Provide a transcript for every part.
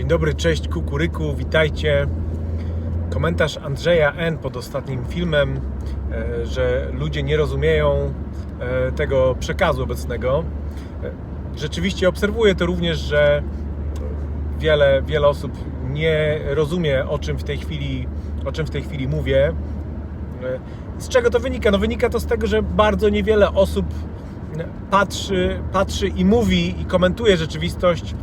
Dzień dobry, cześć Kukuryku, witajcie. Komentarz Andrzeja N. pod ostatnim filmem, e, że ludzie nie rozumieją e, tego przekazu obecnego. E, Rzeczywiście obserwuję to również, że wiele, wiele osób nie rozumie o czym w tej chwili, o czym w tej chwili mówię. Z czego to wynika? No wynika to z tego, że bardzo niewiele osób patrzy, patrzy i mówi i komentuje rzeczywistość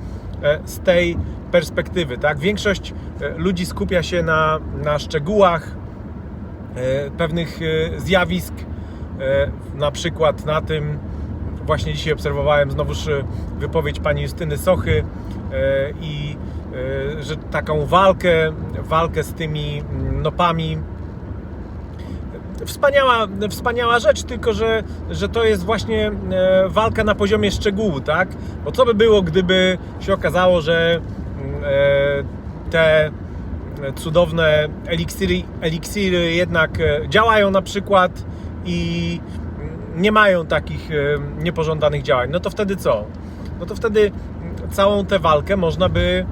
z tej perspektywy. Tak? Większość e, ludzi skupia się na, na szczegółach e, pewnych e, zjawisk, e, na przykład na tym, właśnie dzisiaj obserwowałem znowuż e, wypowiedź pani Justyny Sochy e, i e, że taką walkę, walkę z tymi mm, nopami wspaniała, wspaniała rzecz, tylko że, że to jest właśnie e, walka na poziomie szczegółu, tak? Bo co by było, gdyby się okazało, że mm, e, te cudowne eliksiry, eliksiry jednak e, działają na przykład i nie mają takich niepożądanych działań, no to wtedy co? No to wtedy całą tę walkę można by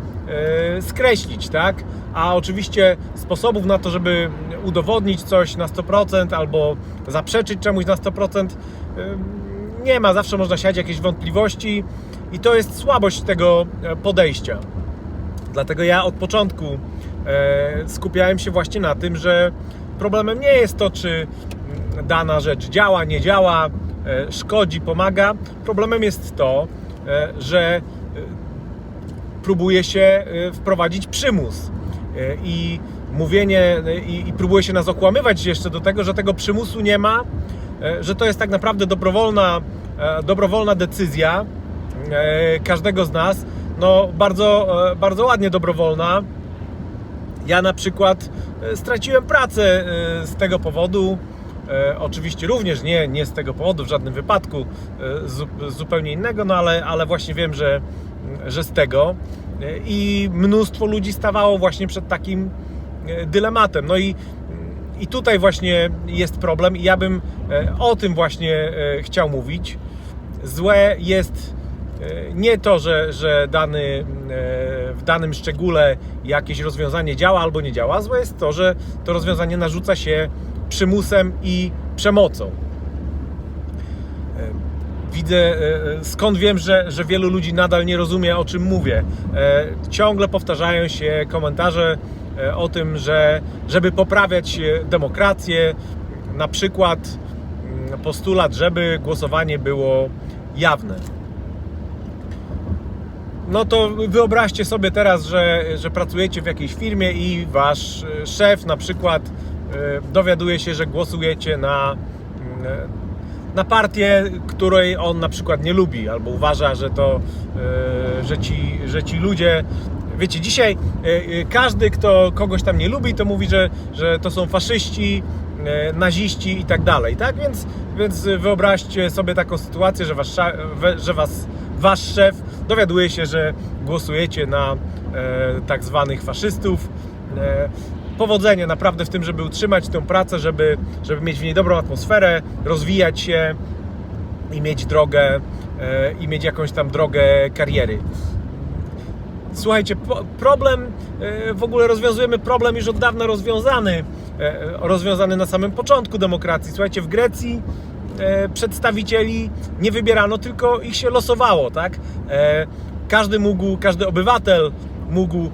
skreślić, tak? A oczywiście sposobów na to, żeby udowodnić coś na 100% albo zaprzeczyć czemuś na 100% ym, nie ma. Zawsze można siać jakieś wątpliwości i to jest słabość tego e, podejścia. Dlatego ja od początku e, skupiałem się właśnie na tym, że problemem nie jest to, czy dana rzecz działa, nie działa, e, szkodzi, pomaga. Problemem jest to, e, że e, próbuje się e, wprowadzić przymus E, i mówienie e, i, i próbuje się nas okłamywać jeszcze do tego, że tego przymusu nie ma, że to jest tak naprawdę dobrowolna, dobrowolna decyzja każdego z nas. No bardzo, bardzo ładnie dobrowolna. Ja na przykład straciłem pracę z tego powodu. E, oczywiście również nie, nie z tego powodu, w żadnym wypadku, e, zu, zupełnie innego, no ale, ale właśnie wiem, że, że z tego. E, I mnóstwo ludzi stawało właśnie przed takim e, dylematem. No i, i tutaj właśnie jest problem, i ja bym e, o tym właśnie e, chciał mówić. Złe jest nie to, że, że dany, w danym szczególe jakieś rozwiązanie działa albo nie działa. Złe jest to, że to rozwiązanie narzuca się przymusem i przemocą. E, Widzę, e, skąd wiem, że, że wielu ludzi nadal nie rozumie, o czym mówię. E, Ciągle powtarzają się komentarze e, o tym, że żeby poprawiać e, demokrację, na przykład mm, postulat, żeby głosowanie było jawne. No to wyobraźcie sobie teraz, że, że pracujecie w jakiejś firmie i wasz e, szef na przykład e, dowiaduje się, że głosujecie na, mm, na partię, której on na przykład nie lubi, albo uważa, że to, e, że ci, że ci ludzie Wiecie, dzisiaj e, e, każdy, kto kogoś tam nie lubi, to mówi, że, że to są faszyści, e, naziści i tak dalej, tak? Więc, więc wyobraźcie sobie taką sytuację, że, wasz, że was, wasz szef dowiaduje się, że głosujecie na e, tak zwanych faszystów. E, powodzenia naprawdę w tym, żeby utrzymać tę pracę, żeby, żeby mieć w niej dobrą atmosferę, rozwijać się i mieć drogę, e, i mieć jakąś tam drogę kariery. Słuchajcie, problem, e, w ogóle rozwiązujemy problem już od dawna rozwiązany, e, rozwiązany na samym początku demokracji. Słuchajcie, w Grecji przedstawicieli nie wybierano, tylko ich się losowało, tak? Każdy mógł, każdy obywatel mógł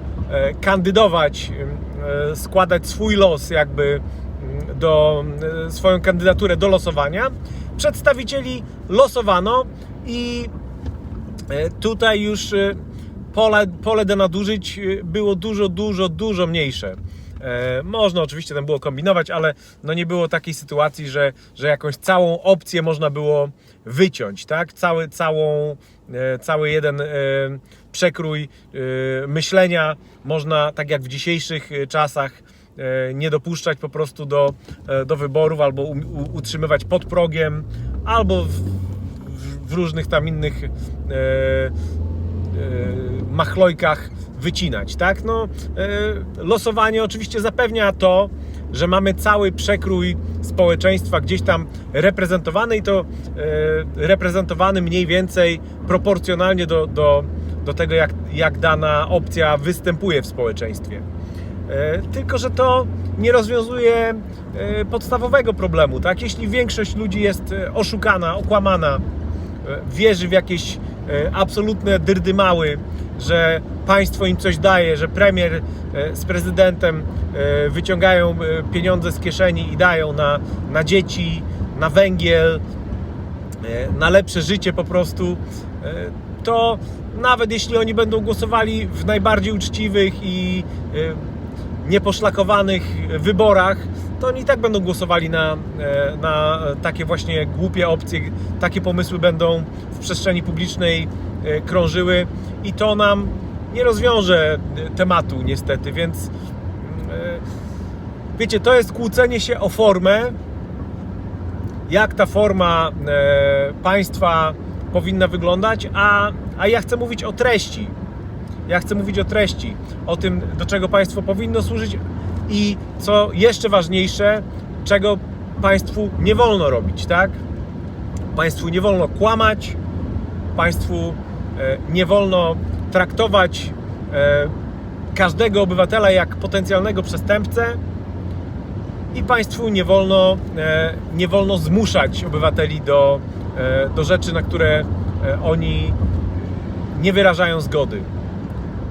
kandydować, składać swój los jakby mm, do e, swoją kandydaturę do losowania. Przedstawicieli losowano i E, Tutaj już e, pole, pole do nadużyć e, było dużo, dużo, dużo mniejsze. E, Można oczywiście tam było kombinować, ale no nie było takiej sytuacji, że, że jakąś całą opcję można było wyciąć, tak? Cały, całą, e, cały jeden e, przekrój e, myślenia można, tak jak w dzisiejszych czasach, nie dopuszczać po prostu do, do wyborów albo utrzymywać pod progiem, albo w, w, różnych tam innych machlojkach wycinać, tak? No, losowanie oczywiście zapewnia to, że mamy cały przekrój społeczeństwa gdzieś tam reprezentowany i to e, reprezentowany mniej więcej proporcjonalnie do, do, do tego, jak, jak dana opcja występuje w społeczeństwie. E, Tylko, że to nie rozwiązuje e, podstawowego problemu. Tak? Jeśli większość ludzi jest oszukana, okłamana, wierzy w jakieś absolutne dyrdymały, że państwo im coś daje, że premier e, z prezydentem e, wyciągają e, pieniądze z kieszeni i dają na, na dzieci, na węgiel, na lepsze życie po prostu, to nawet jeśli oni będą głosowali w najbardziej uczciwych i nieposzlakowanych wyborach, to oni i tak będą głosowali na, na takie właśnie głupie opcje, takie pomysły będą w przestrzeni publicznej krążyły i to nam nie rozwiąże e, tematu niestety, więc e, wiecie, to jest kłócenie się o formę, jak ta forma e, państwa powinna wyglądać, a, a ja chcę mówić o treści. Ja chcę mówić o treści, o tym, do czego państwo powinno służyć i co jeszcze ważniejsze, czego państwu nie wolno robić, tak? Państwu nie wolno kłamać, państwu nie wolno traktować e, każdego obywatela jak potencjalnego przestępcę i państwu nie wolno, e, nie wolno zmuszać obywateli do, e, do rzeczy, na które e, oni nie wyrażają zgody.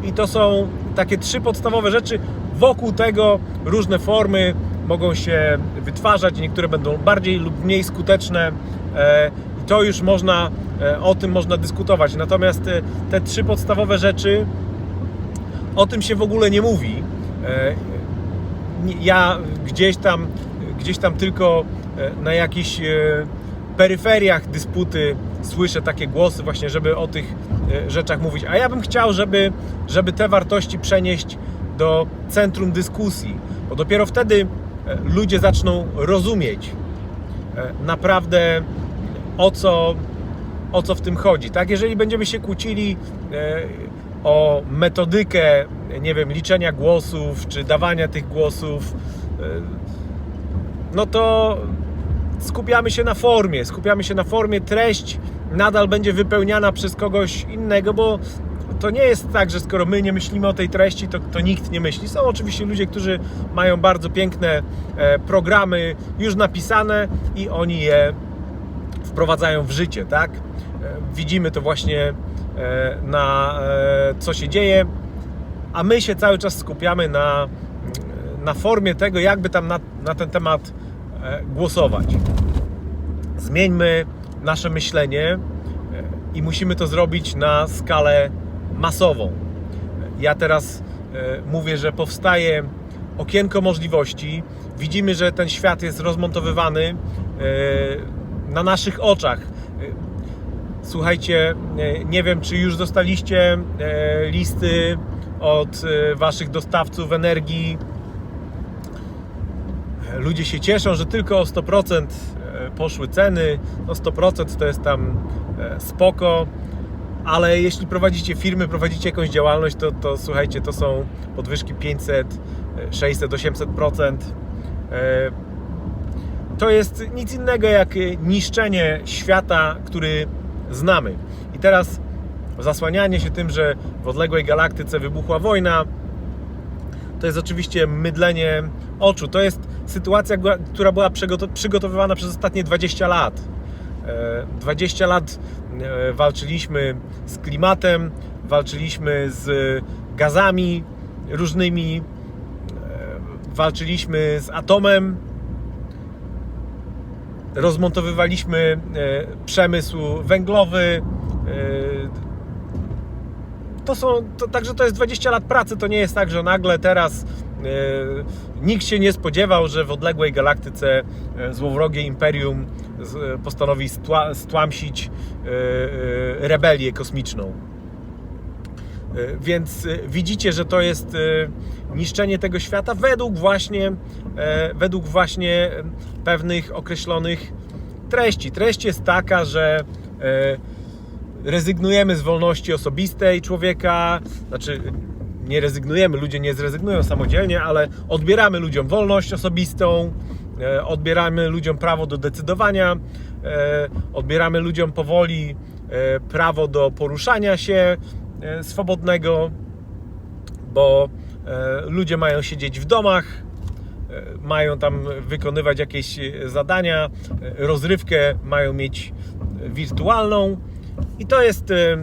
I to są takie trzy podstawowe rzeczy. Wokół tego różne formy mogą się wytwarzać, niektóre będą bardziej lub mniej skuteczne. E, I to już można, e, o tym można dyskutować. Natomiast e, te trzy podstawowe rzeczy, o tym się w ogóle nie mówi. E, Ja gdzieś tam, gdzieś tam tylko e, na jakichś e, peryferiach dysputy słyszę takie głosy właśnie, żeby o tych e, rzeczach mówić. A ja bym chciał, żeby, żeby te wartości przenieść do centrum dyskusji, bo dopiero wtedy e, ludzie zaczną rozumieć e, naprawdę o co, o co w tym chodzi. Tak, jeżeli będziemy się kłócili e, o metodykę, nie wiem, liczenia głosów czy dawania tych głosów, e, no to skupiamy się na formie, skupiamy się na formie, treść nadal będzie wypełniana przez kogoś innego, bo to nie jest tak, że skoro my nie myślimy o tej treści, to, to nikt nie myśli. Są oczywiście ludzie, którzy mają bardzo piękne e, programy już napisane i oni je wprowadzają w życie, tak? E, Widzimy to właśnie e, na e, co się dzieje, a my się cały czas skupiamy na, na formie tego, jakby tam na, na ten temat e, głosować. Zmieńmy nasze myślenie e, i musimy to zrobić na skalę masową. Ja teraz e, mówię, że powstaje okienko możliwości. Widzimy, że ten świat jest rozmontowywany e, na naszych oczach. Słuchajcie, e, nie wiem, czy już dostaliście e, listy od e, waszych dostawców energii. Ludzie się cieszą, że tylko o 100% e, poszły ceny. No 100% to jest tam spoko, ale jeśli prowadzicie firmy, prowadzicie jakąś działalność, to, to słuchajcie, to są podwyżki 500, e, 600, 800%. E, To jest nic innego jak niszczenie świata, który znamy. I teraz zasłanianie się tym, że w odległej galaktyce wybuchła wojna, to jest oczywiście mydlenie oczu. To jest sytuacja, która była przygoto- przygotowywana przez ostatnie 20 lat. E, 20 lat e, walczyliśmy z klimatem, walczyliśmy z gazami różnymi, e, walczyliśmy z atomem, rozmontowywaliśmy e, przemysł węglowy. e, To są, to, także to jest 20 lat pracy, to nie jest tak, że nagle teraz e, nikt się nie spodziewał, że w odległej galaktyce złowrogie imperium postanowi stła, stłamsić rebelię kosmiczną. E, Więc e, widzicie, że to jest e, niszczenie tego świata według właśnie, według właśnie pewnych określonych treści. Treść jest taka, że rezygnujemy z wolności osobistej człowieka, znaczy nie rezygnujemy, ludzie nie zrezygnują samodzielnie, ale odbieramy ludziom wolność osobistą, odbieramy ludziom prawo do decydowania, odbieramy ludziom powoli prawo do poruszania się, swobodnego, bo e, ludzie mają siedzieć w domach, e, mają tam wykonywać jakieś e, zadania, e, rozrywkę mają mieć e, wirtualną i to jest, e, e,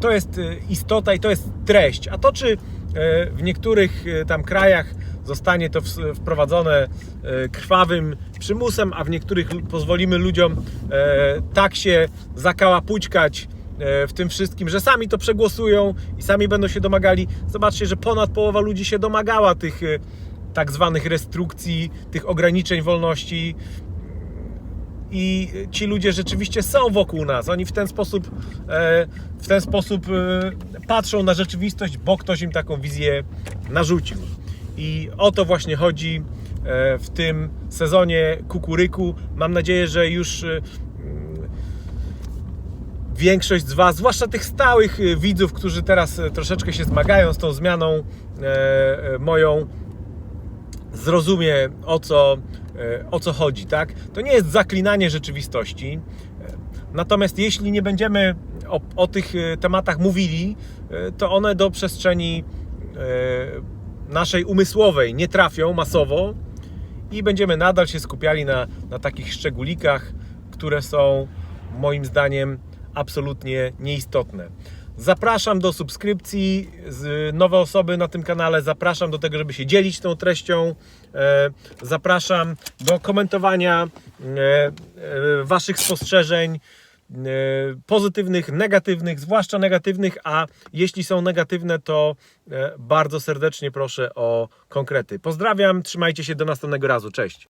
to jest e, istota i to jest treść. A to, czy e, w niektórych e, tam krajach zostanie to wprowadzone e, krwawym przymusem, a w niektórych pozwolimy ludziom e, tak się zakałapućkać e, w tym wszystkim, że sami to przegłosują i sami będą się domagali. Zobaczcie, że ponad połowa ludzi się domagała tych e, tak zwanych restrykcji, tych ograniczeń wolności i ci ludzie rzeczywiście są wokół nas. Oni w ten sposób, e, w ten sposób e, patrzą na rzeczywistość, bo ktoś im taką wizję narzucił. I o to właśnie chodzi e, w tym sezonie Kukuryku. Mam nadzieję, że już e, większość z Was, zwłaszcza tych stałych e, widzów, którzy teraz e, troszeczkę się zmagają z tą zmianą e, e, moją, zrozumie o co, e, o co chodzi, tak? To nie jest zaklinanie rzeczywistości. Natomiast jeśli nie będziemy o, o tych e, tematach mówili, to one do przestrzeni naszej umysłowej nie trafią masowo i będziemy nadal się skupiali na, na takich szczególikach, które są moim zdaniem absolutnie nieistotne. Zapraszam do subskrypcji, nowe osoby na tym kanale, zapraszam do tego, żeby się dzielić tą treścią, e, zapraszam do komentowania e, e, Waszych spostrzeżeń, pozytywnych, negatywnych, zwłaszcza negatywnych, a jeśli są negatywne, to bardzo serdecznie proszę o konkrety. Pozdrawiam, trzymajcie się do następnego razu, cześć.